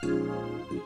도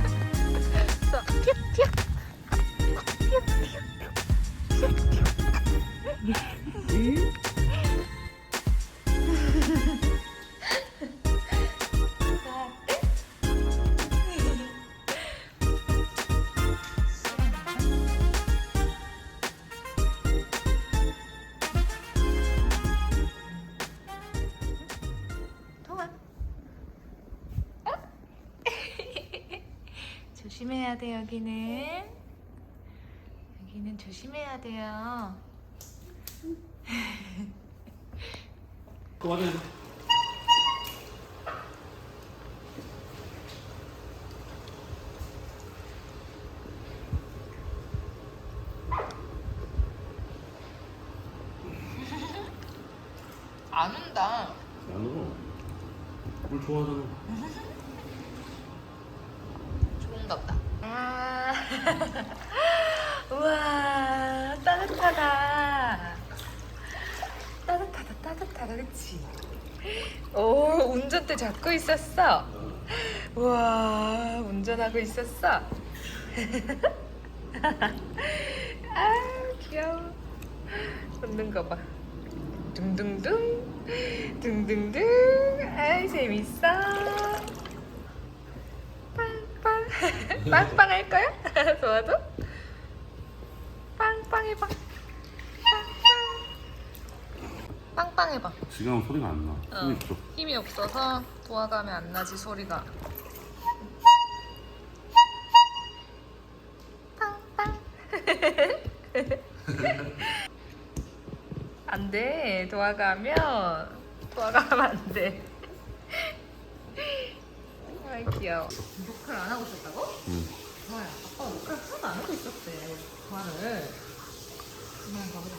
조심해야 돼 여기는. 여기는 조심해야 돼요. 그만해. 안 온다. 나는 물 좋아하잖아. 좋은가 보다. 아, 우와, 따뜻하다. 따뜻하다, 따뜻하다, 그치? 오, 운전대 잡고 있었어. 우와, 운전하고 있었어. 아, 귀여워. 웃는 거 봐. 둥둥둥, 둥둥둥. 아이, 재밌어. 빵빵 빵빵 할 거야? 도와줘? 빵빵 해봐 빵빵 빵빵 해봐 지금 소리가 안 나. 어. 힘이 없어. 힘이 없어서 도와가면 안 나지 소리가 빵빵 안 돼 도와가면 도와가면 안 돼 아이 귀여워 녹화를 안 하고 있었다고? 응. 좋아요 아빠 녹화를 하나도 안 하고 있었대 대화를 그냥 가보자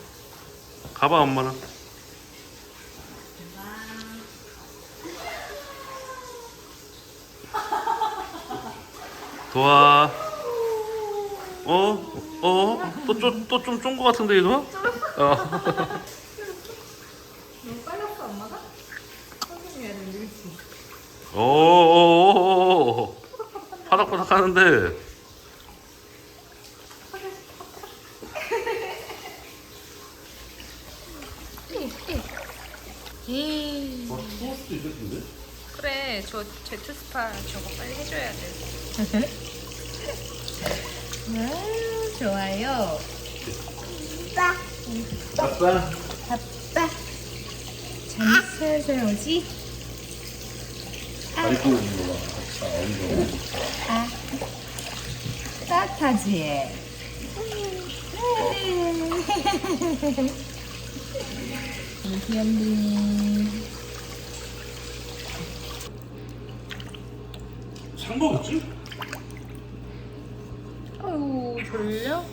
가봐 엄마랑. 도와. 어? 어? 또좀또좀 쫀 거 같은데 이거? 어. 너무 빨랐어 엄마가? 선생님 해야 되는데 그치? 오, 오, 오, 오. 파닥파닥 하는데. 이? 그래 저 제트 스파 저거 빨리 해줘야 돼. 아 좋아요. 아빠 아빠. 아빠 잠 슬슬 오지? 거 봐. 아, 따뜻하지? 귀염둥이. 산 거겠지? 아유, 졸려?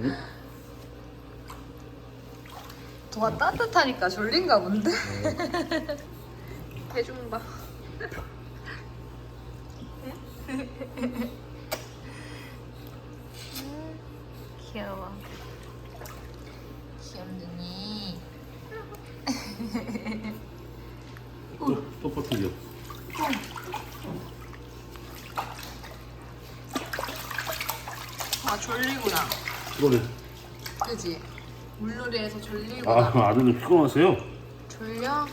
응? 도왔다? 하니까 졸린가 본데? 대중 봐. 귀여워. 귀염둥이. 또, 또 퍼뜨려. 아 졸리구나. 그러네. 그지? 물놀이에서 졸리구나. 아, 아드님 피곤하세요? 졸려?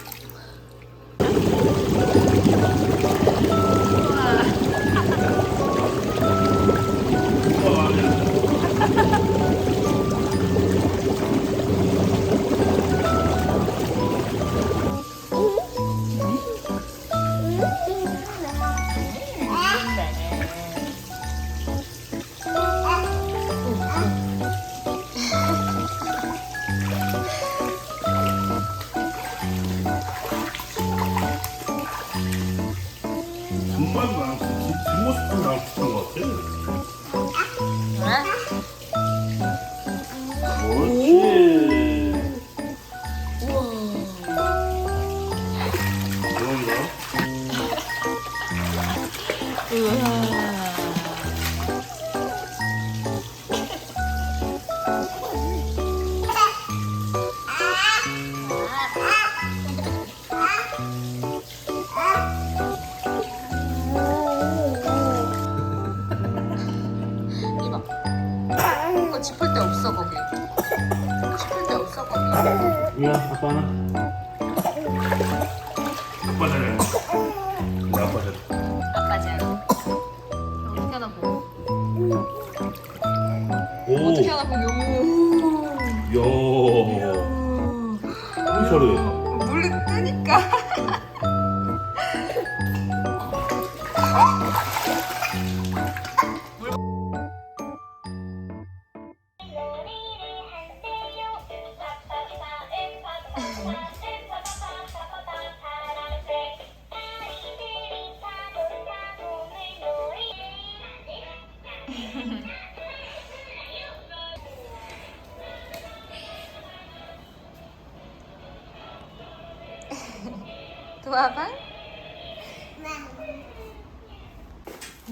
도와봐.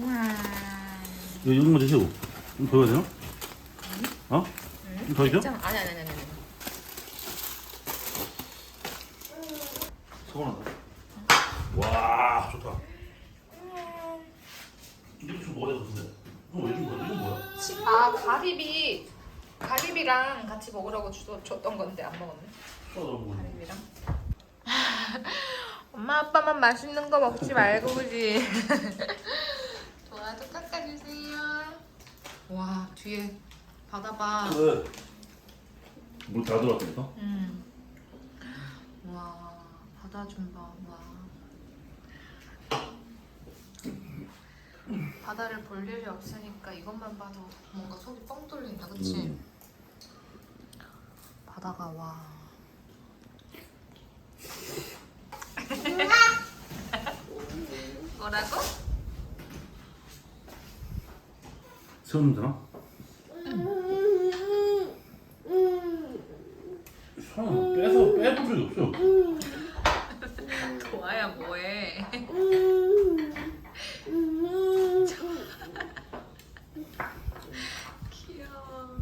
와. 이거 이런 거 드시고. 좀더 해야 되나? 어? 좀 더 있죠? 짱 아니 아니 아니 아니. 서운하다. 와, 좋다. 이거 좀 뭐야, 근데? 이거 왜준 거야? 이건 뭐야? 아 가리비 가리비랑 같이 먹으라고 주, 줬던 건데 안 먹었네. 가리비랑. 엄마 아빠만 맛있는 거 먹지 말고 그지. 도와도 깎아주세요. 와 뒤에 바다 봐. 왜? 물다 들어왔다니까? 음. 와 바다 좀 봐. 와. 바다를 볼 일이 없으니까 이것만 봐도 뭔가 속이 뻥 뚫린다, 그치? 음. 바다가 와. 뭐라고? 세우면 되나? 손 빼서 빼본 적이 없어요. 도와야 뭐해? 귀여워.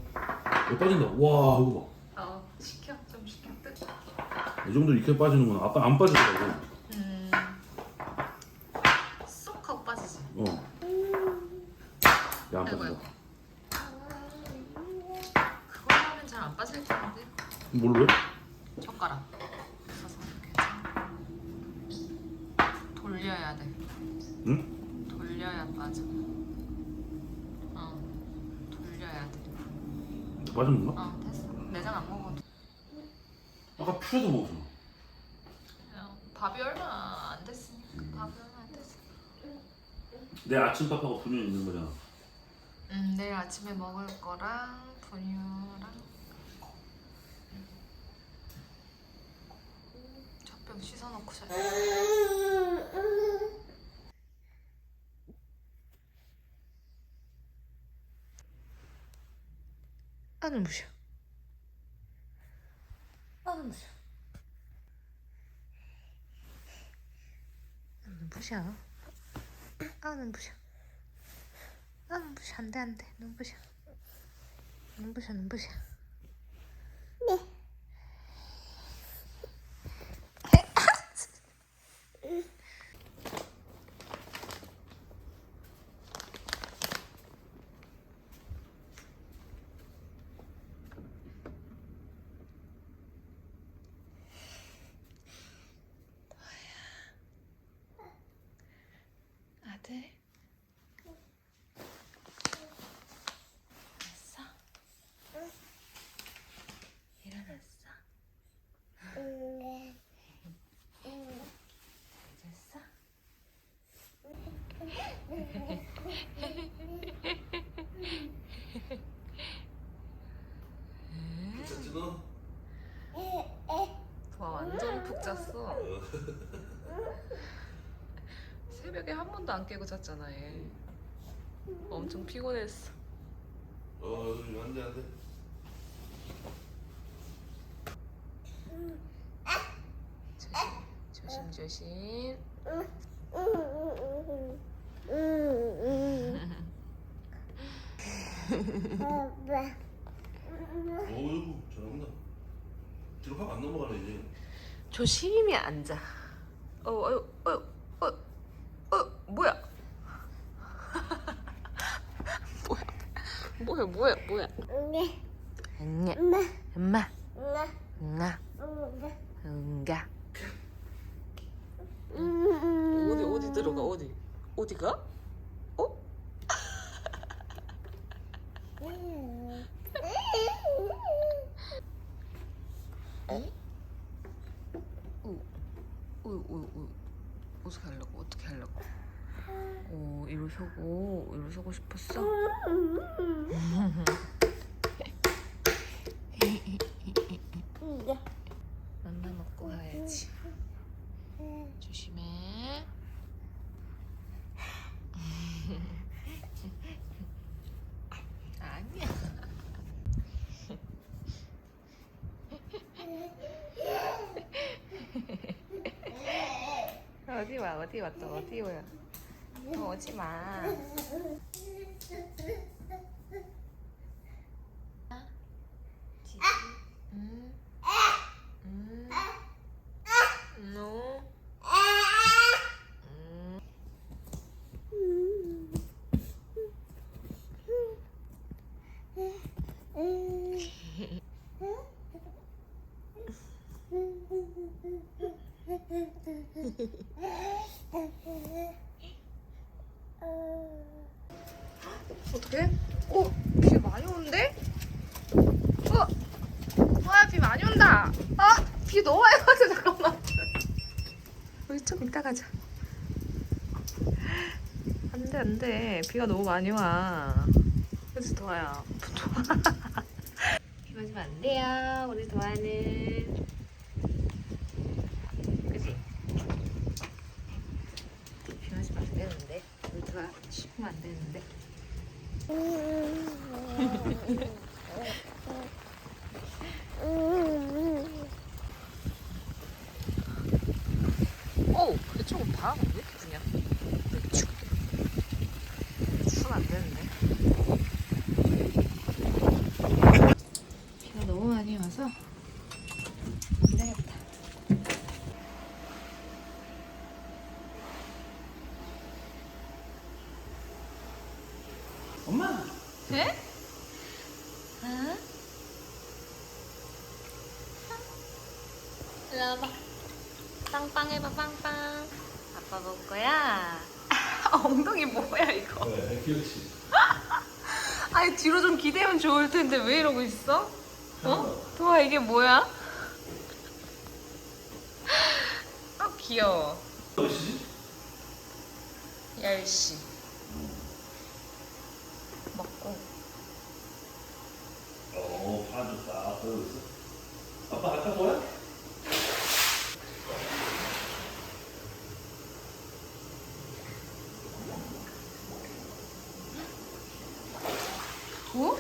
이거 빠진다. 와, 이거 어 시켜 좀 시켜 뜯. 봐. 이 정도 이렇게 빠지는구나. 아까 안 빠지더라고. 음. 쏙 하고 빠지지. 어. 야, 안 아이고, 빠진다. 그거 하면 잘 안 빠질 텐데. 뭘로 해? 젓가락 써서 이렇게 돌려야 돼. 응? 돌려야 빠져. 어, 돌려야 돼. 건가? 어, 됐어. 내장 안 먹어도. 아까 퓨레도 먹었어. 어, 밥이 얼마 안 됐으니까. 밥이 얼마 안 됐어. 내 아침밥하고 분유 있는 거잖아. 음, 내일 아침에 먹을 거랑 분유랑 젖병 씻어놓고 자. 나는 무셔. 나는 무셔. 나는 무셔. 나는 무셔. 나는 무셔. 안 돼, 안 돼. 눈부셔. 눈부셔, 눈부셔. 네. 새벽에 한 번도 안 깨고 잤잖아 얘. 엄청 피곤했어. 어 안돼 안돼 조심 조심. 어이구 잘한다 뒤로 확안 넘어가네 이제 조심히 앉아. 어, 어, 어, 어, 어, 뭐야? 뭐야? 뭐야? 뭐야? 뭐야? 안녕. 엄마. 응아. 응가. 어디 어디 들어가? 어디? 어디가? 어? 오, 오, 오, 오. 어떻게 하려고? 어떻게 하려고? 오, 이로 서고 싶었어? 맘마 먹고 가야지. 조심해. 아니야. 어디 와 어디 왔다 어디 와 어, 오지 마. 지지. 음. 음. 노. 음. 어떡해? 어, 비 많이 오는데? 어, 와, 비 많이 온다. 아, 비 너무 많이 와서 잠깐만. 우리 좀 이따 가자. 안 돼, 비가 너무 많이 와. 그래서 도와요. 비 맞으면 안 돼요. 우리 도와는. 그지? 비 맞으면 안 되는데. 우리 도와 씹으면 안 되는데. 오, 근데 조금 바람 왜 이렇게 부냐? 왜 춥게? 추면 안 되는데. 비가 너무 많이 와서 안 되겠다. 엄마 네? 응? 일로 와봐. 빵빵 해봐, 빵빵. 아빠 볼 거야. 엉덩이 뭐야, 이거? 네 기억치 아니, 뒤로 좀 기대면 좋을 텐데 왜 이러고 있어? 어? 도아, 이게 뭐야? 아, 귀여워. 몇시지? 10시. 먹고. 어 반주 딱 들고 있어 아빠 아까 뭐야? 어?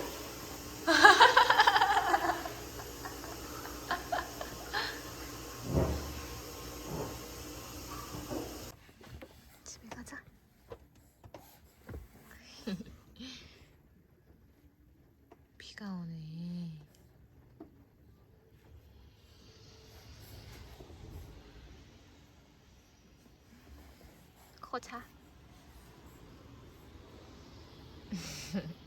더 자.